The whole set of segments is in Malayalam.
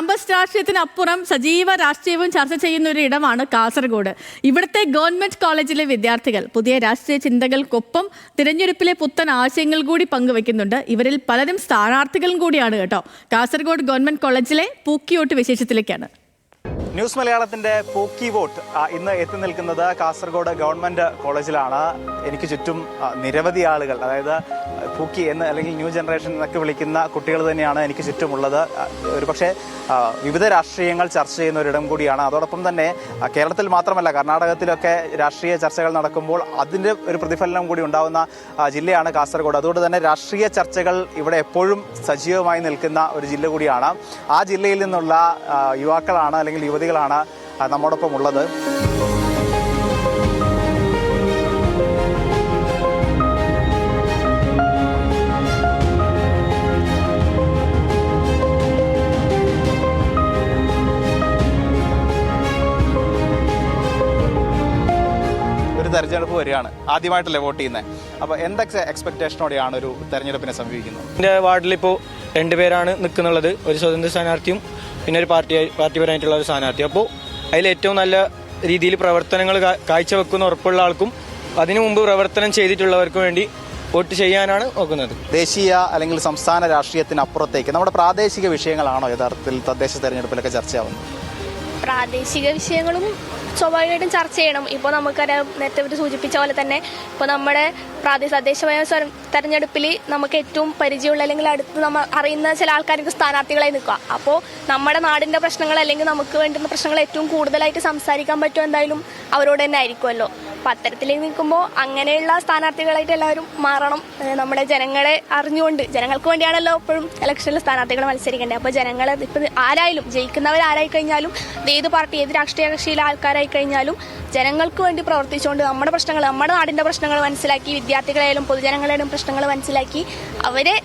ക്യാമ്പസ് രാഷ്ട്രീയത്തിനപ്പുറം സജീവ രാഷ്ട്രീയവും ചർച്ച ചെയ്യുന്ന ഒരു ഇടമാണ് കാസർഗോഡ്. ഇവിടുത്തെ ഗവൺമെന്റ് കോളേജിലെ വിദ്യാർത്ഥികൾ പുതിയ രാഷ്ട്രീയ ചിന്തകൾക്കൊപ്പം തിരഞ്ഞെടുപ്പിലെ പുത്തൻ ആശയങ്ങൾ കൂടി പങ്കുവെക്കുന്നുണ്ട് ഇവരിൽ പലരും സ്ഥാനാർത്ഥികളും കൂടിയാണ് കേട്ടോ. കാസർഗോഡ് ഗവൺമെന്റ് കോളേജിലെ പൂക്കിയോട്ട് വിശേഷത്തിലേക്കാണ്. ന്യൂസ് മലയാളത്തിന്റെ പോക്കി വോട്ട് ഇന്ന് എത്തി നിൽക്കുന്നത് കാസർഗോഡ് ഗവൺമെന്റ് കോളേജിലാണ്. എനിക്ക് ചുറ്റും നിരവധി ആളുകൾ അതായത് പൂക്കി എന്ന് അല്ലെങ്കിൽ ന്യൂ ജനറേഷൻ എന്നൊക്കെ വിളിക്കുന്ന കുട്ടികൾ തന്നെയാണ് എനിക്ക് ചുറ്റുമുള്ളത്. ഒരുപക്ഷെ വിവിധ രാഷ്ട്രീയങ്ങൾ ചർച്ച ചെയ്യുന്ന ഒരിടം കൂടിയാണ്. അതോടൊപ്പം തന്നെ കേരളത്തിൽ മാത്രമല്ല കർണാടകത്തിലൊക്കെ രാഷ്ട്രീയ ചർച്ചകൾ നടക്കുമ്പോൾ അതിന്റെ ഒരു പ്രതിഫലനം കൂടി ഉണ്ടാകുന്ന ജില്ലയാണ് കാസർഗോഡ്. അതുകൊണ്ട് തന്നെ രാഷ്ട്രീയ ചർച്ചകൾ ഇവിടെ എപ്പോഴും സജീവമായി നിൽക്കുന്ന ഒരു ജില്ല കൂടിയാണ്. ആ ജില്ലയിൽ നിന്നുള്ള യുവാക്കളാണ് അല്ലെങ്കിൽ യുവതികളാണ് ആ, നമ്മോടൊപ്പം ഉള്ളത്. ഒരു തെരഞ്ഞെടുപ്പ് വരികയാണ്. ആദ്യമായിട്ടല്ലേ വോട്ട് ചെയ്യുന്നത് അപ്പോൾ എന്തൊക്കെ എക്സ്പെക്ടേഷനോടെയാണ് ഒരു തെരഞ്ഞെടുപ്പിനെ സമീപിക്കുന്നത്? എന്റെ വാർഡിലിപ്പോൾ രണ്ടുപേരാണ് നിൽക്കുന്നുള്ളത്. ഒരു സ്വതന്ത്ര സ്ഥാനാർത്ഥിയും പിന്നെ ഒരു പാർട്ടി പാർട്ടിപരമായിട്ടുള്ള ഒരു സ്ഥാനാർത്ഥി. അപ്പോൾ അതിൽ ഏറ്റവും നല്ല രീതിയിൽ പ്രവർത്തനങ്ങൾ കാഴ്ചവെക്കുന്ന ഉറപ്പുള്ള ആൾക്കും അതിനു മുമ്പ് പ്രവർത്തനം ചെയ്തിട്ടുള്ളവർക്കും വേണ്ടി വോട്ട് ചെയ്യാനാണ് നോക്കുന്നത്. ദേശീയ അല്ലെങ്കിൽ സംസ്ഥാന രാഷ്ട്രീയത്തിനപ്പുറത്തേക്ക് നമ്മുടെ പ്രാദേശിക വിഷയങ്ങളാണോ യഥാർത്ഥത്തിൽ തദ്ദേശ തെരഞ്ഞെടുപ്പിലൊക്കെ ചർച്ചയാവുന്നത്? പ്രാദേശിക വിഷയങ്ങളും സ്വാഭാവികമായിട്ടും ചർച്ച ചെയ്യണം. ഇപ്പോൾ നമുക്കറിയാം നേരത്തെ ഇവർ സൂചിപ്പിച്ച പോലെ തന്നെ ഇപ്പോൾ നമ്മുടെ പ്രാദേശിക തദ്ദേശമായ തെരഞ്ഞെടുപ്പിൽ നമുക്ക് ഏറ്റവും പരിചയമുള്ള അല്ലെങ്കിൽ അടുത്ത് നമ്മൾ അറിയുന്ന ചില ആൾക്കാർക്ക് സ്ഥാനാർത്ഥികളായി നിൽക്കുക. അപ്പോൾ നമ്മുടെ നാടിന്റെ പ്രശ്നങ്ങൾ അല്ലെങ്കിൽ നമുക്ക് വേണ്ടുന്ന പ്രശ്നങ്ങൾ ഏറ്റവും കൂടുതലായിട്ട് സംസാരിക്കാൻ പറ്റും എന്തായാലും അവരോട് തന്നെ ആയിരിക്കുമല്ലോ. അത്തരത്തിലേക്ക് നിൽക്കുമ്പോൾ അങ്ങനെയുള്ള സ്ഥാനാർത്ഥികളായിട്ട് എല്ലാവരും മാറണം. നമ്മുടെ ജനങ്ങളെ അറിഞ്ഞുകൊണ്ട് ജനങ്ങൾക്ക് വേണ്ടിയാണല്ലോ എപ്പോഴും ഇലക്ഷനിൽ സ്ഥാനാർത്ഥികൾ മത്സരിക്കേണ്ടത്. അപ്പോൾ ജനങ്ങളെ ഇപ്പം ആരായാലും ജയിക്കുന്നവർ ആരായി കഴിഞ്ഞാലും ഏത് പാർട്ടി ഏത് രാഷ്ട്രീയ കക്ഷിയിലെ ആൾക്കാരായി കഴിഞ്ഞാലും ജനങ്ങൾക്ക് വേണ്ടി പ്രവർത്തിച്ചുകൊണ്ട് നമ്മുടെ പ്രശ്നങ്ങൾ നമ്മുടെ നാടിന്റെ പ്രശ്നങ്ങൾ മനസ്സിലാക്കി വിദ്യാർത്ഥികളായാലും പൊതുജനങ്ങളായാലും പ്രശ്നങ്ങൾ മനസ്സിലാക്കി അവരെ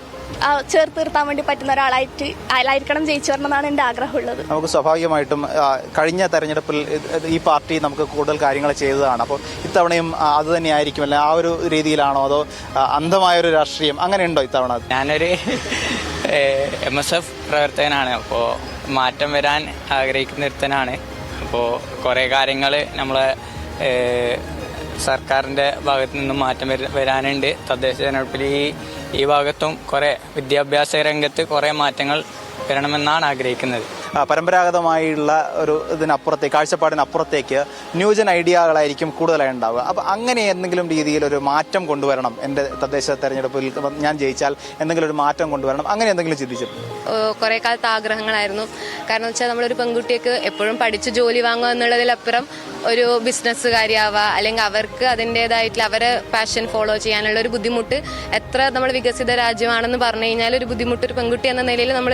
ചേർത്ത് നിർത്താൻ വേണ്ടി പറ്റുന്ന ഒരാളായിട്ട് അയലായിരിക്കണം ജയിച്ചു വരണമെന്നാണ് എന്റെ ആഗ്രഹമുള്ളത്. നമുക്ക് സ്വാഭാവികമായിട്ടും കഴിഞ്ഞ തെരഞ്ഞെടുപ്പിൽ ഈ പാർട്ടി നമുക്ക് കൂടുതൽ കാര്യങ്ങൾ ചെയ്തതാണ്. അപ്പോൾ ഇത്തവണയും അത് തന്നെയായിരിക്കും. അല്ലെ ആ ഒരു രീതിയിലാണോ അതോ അന്ധമായ ഒരു രാഷ്ട്രീയം അങ്ങനെ ഉണ്ടോ ഇത്തവണ? ഞാനൊരു എം എസ് എഫ് പ്രവർത്തകനാണ്. അപ്പോൾ മാറ്റം വരാൻ ആഗ്രഹിക്കുന്ന ഒരുത്തനാണ്. അപ്പോൾ കുറേ കാര്യങ്ങൾ നമ്മളെ സർക്കാരിന്റെ ഭാഗത്തു നിന്നും മാറ്റം വരു വരാനുണ്ട്. തദ്ദേശ തെരഞ്ഞെടുപ്പിൽ ഈ ഈ ഭാഗത്തും കുറേ വിദ്യാഭ്യാസ രംഗത്ത് കുറേ മാറ്റങ്ങൾ വരണമെന്നാണ് ആഗ്രഹിക്കുന്നത്. പരമ്പരാഗതമായുള്ള ഒരു ഇതിനപ്പുറത്തേക്ക് കാഴ്ചപ്പാടിനപ്പുറത്തേക്ക് ന്യൂജൻ ഐഡിയകളായിരിക്കും കൂടുതലായി ഉണ്ടാവുക. അപ്പോൾ അങ്ങനെ എന്തെങ്കിലും രീതിയിൽ ഒരു മാറ്റം കൊണ്ടുവരണം. എന്റെ തദ്ദേശ തെരഞ്ഞെടുപ്പിൽ ഞാൻ ജയിച്ചാൽ എന്തെങ്കിലും ഒരു മാറ്റം കൊണ്ടുവരണം. അങ്ങനെ എന്തെങ്കിലും ചിന്തിച്ചിട്ടുണ്ട്? കുറെ കാലത്ത് ആഗ്രഹങ്ങളായിരുന്നു. കാരണം വെച്ചാൽ നമ്മളൊരു പെൺകുട്ടിക്ക് എപ്പോഴും പഠിച്ച് ജോലി വാങ്ങുക എന്നുള്ളതിലപ്പുറം ഒരു ബിസിനസ്സുകാരിയാവുക അല്ലെങ്കിൽ അവർക്ക് അതിന്റെതായിട്ടുള്ള അവരെ പാഷൻ ഫോളോ ചെയ്യാനുള്ള ഒരു ബുദ്ധിമുട്ട് എത്ര നമ്മൾ വികസിത രാജ്യമാണെന്ന് പറഞ്ഞു കഴിഞ്ഞാൽ ഒരു ബുദ്ധിമുട്ട് ഒരു പെൺകുട്ടി എന്ന നിലയിൽ നമ്മൾ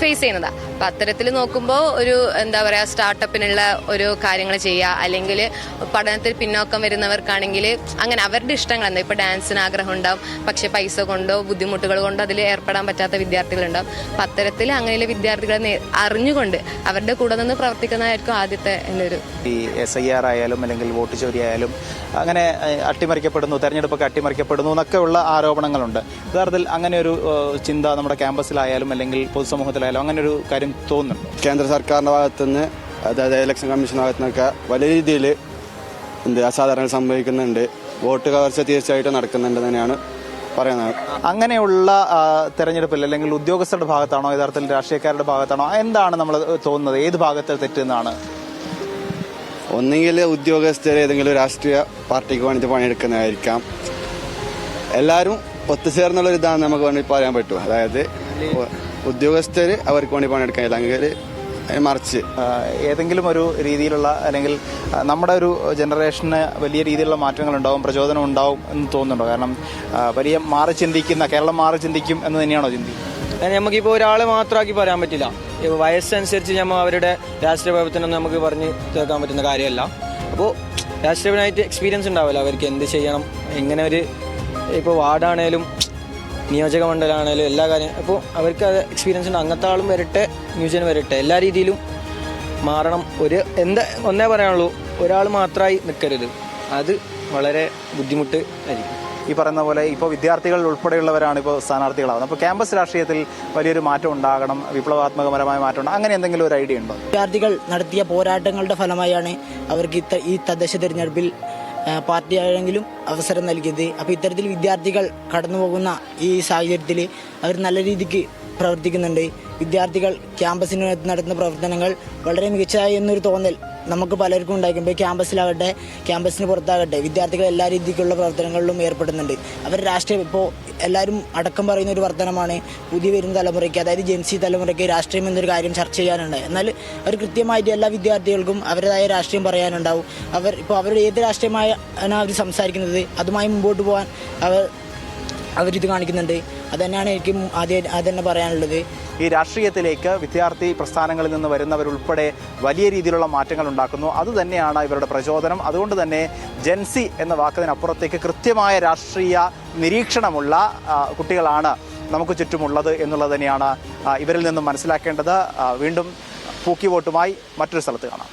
ഫേസ് ചെയ്യുന്നതാണ് അപ്പം അത്തരത്തിൽ നോക്കുമ്പോൾ ഒരു എന്താ പറയുക സ്റ്റാർട്ടപ്പിനുള്ള ഒരു കാര്യങ്ങൾ ചെയ്യുക അല്ലെങ്കിൽ പഠനത്തിൽ പിന്നോക്കം വരുന്നവർക്കാണെങ്കിൽ അങ്ങനെ അവരുടെ ഇഷ്ടങ്ങൾ എന്താ ഇപ്പോൾ ഡാൻസിന് ആഗ്രഹം ഉണ്ടാവും പക്ഷെ പൈസ കൊണ്ടോ ബുദ്ധിമുട്ടുകൾ കൊണ്ടോ അതിൽ ഏർപ്പെടാൻ പറ്റാത്ത വിദ്യാർത്ഥികളുണ്ടാവും അപ്പം അത്തരത്തിൽ അങ്ങനെയുള്ള വിദ്യാർത്ഥികളെ അറിഞ്ഞുകൊണ്ട് അവരുടെ കൂടെ നിന്ന് പ്രവർത്തിക്കുന്നതായിരിക്കും ആദ്യത്തെ എന്റെ ഒരു ഈ എസ് ഐ ആർ ആയാലും അല്ലെങ്കിൽ വോട്ട് ചോരി ആയാലും അങ്ങനെ അട്ടിമറിക്കപ്പെടുന്നു തെരഞ്ഞെടുപ്പൊക്കെ അട്ടിമറിക്കപ്പെടുന്നു എന്നൊക്കെ ഉള്ള ആരോപണങ്ങളുണ്ട്. യഥാർത്ഥത്തിൽ അങ്ങനെ ഒരു ചിന്ത നമ്മുടെ ക്യാമ്പസിലായാലും അല്ലെങ്കിൽ പൊതുസമൂഹത്തിലായാലും അങ്ങനെ ഒരു കാര്യം തോന്നുന്നുണ്ട് കേന്ദ്ര സർക്കാരിന്റെ ഭാഗത്തുനിന്ന് അതായത് ഇലക്ഷൻ കമ്മീഷൻ ഭാഗത്തു നിന്നൊക്കെ വലിയ രീതിയിൽ എന്ത് അസാധാരണ സംഭവിക്കുന്നുണ്ട്. വോട്ട് കവർച്ച തീർച്ചയായിട്ടും നടക്കുന്നുണ്ട് തന്നെയാണ് പറയുന്നത്. അങ്ങനെയുള്ള തെരഞ്ഞെടുപ്പിൽ അല്ലെങ്കിൽ ഉദ്യോഗസ്ഥരുടെ ഭാഗത്താണോ യഥാർത്ഥത്തിൽ രാഷ്ട്രീയക്കാരുടെ ഭാഗത്താണോ എന്താണ് നമ്മൾ തോന്നുന്നത്? ഏത് ഭാഗത്തെ തെറ്റെന്നാണ് ഒന്നുകിൽ ഉദ്യോഗസ്ഥർ ഏതെങ്കിലും രാഷ്ട്രീയ പാർട്ടിക്ക് വേണ്ടി പണിയെടുക്കുന്നതായിരിക്കാം. എല്ലാവരും ഒത്തുചേർന്നുള്ള ഒരു ഇതാണ് നമുക്ക് വേണ്ടി പറയാൻ പറ്റും. അതായത് ഉദ്യോഗസ്ഥർ അവർക്ക് വേണ്ടി പണിയെടുക്കാൻ അല്ലെങ്കിൽ മറിച്ച്. ഏതെങ്കിലും ഒരു രീതിയിലുള്ള അല്ലെങ്കിൽ നമ്മുടെ ഒരു ജനറേഷന് വലിയ രീതിയിലുള്ള മാറ്റങ്ങൾ ഉണ്ടാവും പ്രചോദനം ഉണ്ടാവും എന്ന് തോന്നുന്നുണ്ടോ? കാരണം വലിയ മാറി ചിന്തിക്കുന്ന കേരളം മാറി ചിന്തിക്കും എന്ന് തന്നെയാണോ ചിന്തിക്കുന്നത് നമുക്കിപ്പോൾ ഒരാളെ മാത്രമാക്കി പറയാൻ പറ്റില്ല. വയസ്സനുസരിച്ച് നമ്മൾ അവരുടെ രാഷ്ട്രീയ പ്രവർത്തനം നമുക്ക് പറഞ്ഞ് തീർക്കാൻ പറ്റുന്ന കാര്യമല്ല. അപ്പോൾ രാഷ്ട്രീയപരമായിട്ട് എക്സ്പീരിയൻസ് ഉണ്ടാവില്ല. അവർക്ക് എന്ത് ചെയ്യണം? എങ്ങനെ ഒരു ഇപ്പോൾ വാർഡാണേലും നിയോജക മണ്ഡലമാണേലും എല്ലാ കാര്യം അപ്പോൾ അവർക്ക് അത് എക്സ്പീരിയൻസ് ഉണ്ട്. അങ്ങനത്തെ ആളും വരട്ടെ ന്യൂജൻ വരട്ടെ. എല്ലാ രീതിയിലും മാറണം. ഒരു എന്താ ഒന്നേ പറയാനുള്ളൂ. ഒരാൾ മാത്രമായി നിൽക്കരുത് അത് വളരെ ബുദ്ധിമുട്ട് ആയിരിക്കും. ഈ പറയുന്ന പോലെ ഇപ്പോൾ വിദ്യാർത്ഥികൾ ഉൾപ്പെടെയുള്ളവരാണ് ഇപ്പോൾ സ്ഥാനാർത്ഥികളാവുന്നത്. അപ്പോൾ ക്യാമ്പസ് രാഷ്ട്രീയത്തിൽ വലിയൊരു മാറ്റം ഉണ്ടാകണം വിപ്ലവാത്മകപരമായ മാറ്റം ഉണ്ടാകും അങ്ങനെ എന്തെങ്കിലും ഒരു ഐഡിയ ഉണ്ടോ? വിദ്യാർത്ഥികൾ നടത്തിയ പോരാട്ടങ്ങളുടെ ഫലമായാണ് അവർക്ക് ഈ തദ്ദേശ തിരഞ്ഞെടുപ്പിൽ പാർട്ടി ആയെങ്കിലും അവസരം നൽകിയത്. അപ്പോൾ ഇത്തരത്തിൽ വിദ്യാർത്ഥികൾ കടന്നു പോകുന്ന ഈ സാഹചര്യത്തിൽ അവർ നല്ല രീതിക്ക് പ്രവർത്തിക്കുന്നുണ്ട്. വിദ്യാർത്ഥികൾ ക്യാമ്പസിനകത്ത് നടത്തുന്ന പ്രവർത്തനങ്ങൾ വളരെ മികച്ചതായി എന്നൊരു തോന്നൽ നമുക്ക് പലർക്കും ഉണ്ടായിരിക്കും. ക്യാമ്പസിലാകട്ടെ ക്യാമ്പസിന് പുറത്താകട്ടെ വിദ്യാർത്ഥികൾ എല്ലാ രീതിക്കുള്ള പ്രവർത്തനങ്ങളിലും ഏർപ്പെടുന്നുണ്ട്. അവർ രാഷ്ട്രീയം ഇപ്പോൾ എല്ലാവരും അടക്കം പറയുന്ന ഒരു വർധനമാണ് പുതിയ വരുന്ന തലമുറയ്ക്ക് അതായത് ജെൻസി തലമുറയ്ക്ക് രാഷ്ട്രീയം എന്നൊരു കാര്യം ചർച്ച ചെയ്യാനുണ്ട്. എന്നാൽ അവർ കൃത്യമായിട്ട് എല്ലാ വിദ്യാർത്ഥികൾക്കും അവരുടേതായ രാഷ്ട്രീയം പറയാനുണ്ടാവും. അവർ ഇപ്പോൾ അവരുടെ ഏത് രാഷ്ട്രീയമായാണ് അവർ സംസാരിക്കുന്നത് അതുമായി മുമ്പോട്ട് പോകാൻ അവർ അവരിത് കാണിക്കുന്നുണ്ട്. അത് എനിക്ക് ആദ്യം അത് തന്നെ പറയാനുള്ളത്. ഈ രാഷ്ട്രീയത്തിലേക്ക് വിദ്യാർത്ഥി പ്രസ്ഥാനങ്ങളിൽ നിന്ന് വരുന്നവരുൾപ്പെടെ വലിയ രീതിയിലുള്ള മാറ്റങ്ങൾ ഉണ്ടാക്കുന്നു. അതുതന്നെയാണ് ഇവരുടെ പ്രചോദനം. അതുകൊണ്ട് തന്നെ ജെൻസി എന്ന വാക്കതിനപ്പുറത്തേക്ക് കൃത്യമായ രാഷ്ട്രീയ നിരീക്ഷണമുള്ള കുട്ടികളാണ് നമുക്ക് ചുറ്റുമുള്ളത് എന്നുള്ളത് തന്നെയാണ് ഇവരിൽ നിന്നും മനസ്സിലാക്കേണ്ടത്. വീണ്ടും പൂക്കി വോട്ടുമായി മറ്റൊരു സ്ഥലത്ത് കാണാം.